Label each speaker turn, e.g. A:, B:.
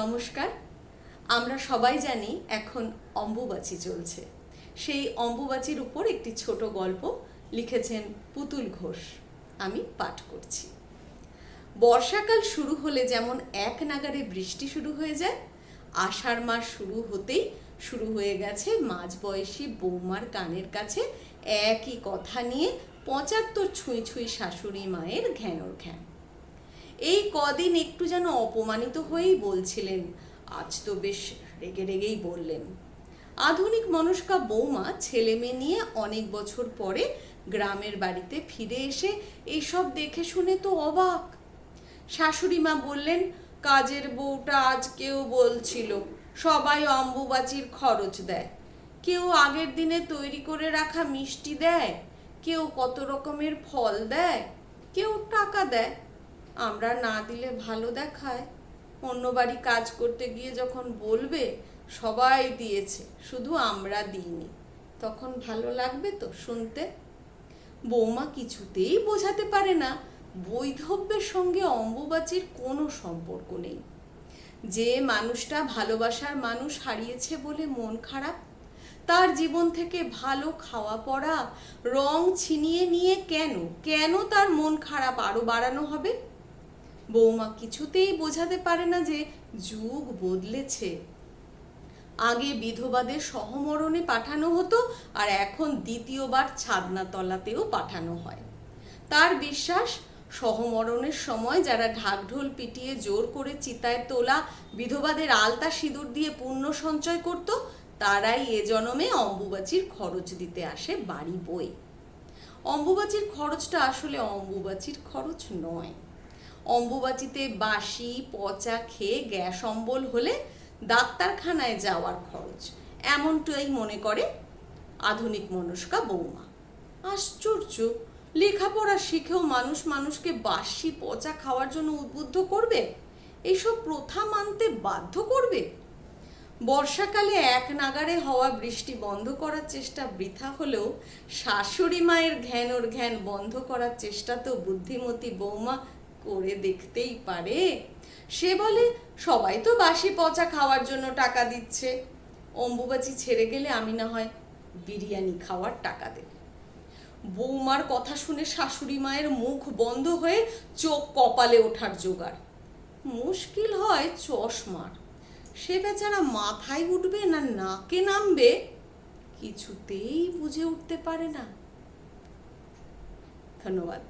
A: নমস্কার। আমরা সবাই জানি এখন অম্বুবাচী চলছে। সেই অম্বুবাচীর উপর একটি ছোট গল্প লিখেছেন পুতুল ঘোষ। আমি পাঠ করছি। বর্ষাকাল শুরু হলে যেমন এক নাগারে বৃষ্টি শুরু হয়ে যায়, আষাঢ় মাস শুরু হতেই শুরু হয়ে গেছে মাঝবয়সী বৌমার কানের কাছে একই কথা নিয়ে পঁচাত্তর ছুঁই ছুঁই শাশুড়ি মায়ের ঘ্যানোর ঘ্যান। এই কদিন একটু যেন অপমানিত হয়েই বলছিলেন। আজ তো বেশ রেগে রেগেই বললেন। আধুনিক মনস্কা বৌমা ছেলে মেয়ে নিয়ে অনেক বছর পরে গ্রামের বাড়িতে ফিরে এসে এইসব দেখে শুনে তো অবাক। শাশুড়ি মা বললেন, কাজের বউটা আজকেও বলছিল, সবাই অম্বুবাচির খরচ দেয়। কেউ আগের দিনে তৈরি করে রাখা মিষ্টি দেয়, কেউ কত রকমের ফল দেয়, কেউ টাকা দেয়। আমরা না দিলে ভালো দেখায়। অন্য বাড়ি কাজ করতে গিয়ে যখন বলবে, সবাই দিয়েছে, শুধু আমরা দিইনি। তখন ভালো লাগবে তো শুনতে? বৌমা কিছুতেই বোঝাতে পারে না, বৈধব্যের সঙ্গে অম্বুবাচীর কোনো সম্পর্ক নেই। যে মানুষটা ভালোবাসার মানুষ হারিয়েছে বলে মন খারাপ, তার জীবন থেকে ভালো খাওয়া পড়া, রং ছিনিয়ে নিয়ে কেন কেন তার মন খারাপ আরও বাড়ানো হবে? বৌমা কিছুতেই বোঝাতে পারে না যে যুগ বদলেছে। আগে বিধবাদের সহমরণে পাঠানো হতো আর এখন দ্বিতীয়বার ছাদনাতলাতেও পাঠানো হয়। তার বিশ্বাস, সহমরণের সময় যারা ঢাকঢোল পিটিয়ে জোর করে চিতায় তোলা, বিধবাদের আলতা সিঁদুর দিয়ে পুণ্য সঞ্চয় করত, তারাই এ জনমে অম্বুবাচির খরচ দিতে আসে বাড়ি বই। অম্বুবাচির খরচটা আসলে অম্বুবাচির খরচ নয়। অম্বুবাচিতে বাসি পচা খেয়ে গ্যাস অম্বল হলে ডাক্তারখানায় যাওয়ার খরচ। এমনটাই মনে করে আধুনিক মনস্কা বৌমা। আশ্চর্য! লেখাপড়া শিখেও মানুষ মানুষকে বাসি পচা খাওয়ার জন্য উদ্বুদ্ধ করবে? এইসব প্রথা মানতে বাধ্য করবে? বর্ষাকালে এক নাগারে হওয়া বৃষ্টি বন্ধ করার চেষ্টা বৃথা হলেও শাশুড়ি মায়ের ঘ্যান ওর ঘ্যান বন্ধ করার চেষ্টা তো বুদ্ধিমতী বৌমা করে দেখতেই পারে। সে বলে, সবাই তো বাসি পচা খাওয়ার জন্য টাকা দিচ্ছে। অম্বুবাচি ছেড়ে গেলে আমি না হয় বিরিয়ানি খাওয়ার টাকা দেব। বৌমার কথা শুনে শাশুড়ি মায়ের মুখ বন্ধ হয়ে চোখ কপালে ওঠার জোগাড়। মুশকিল হয় চশমার। সে বেচারা মাথায় উঠবে না নাকে নামবে, কিছুতেই বুঝে উঠতে পারে না। ধন্যবাদ।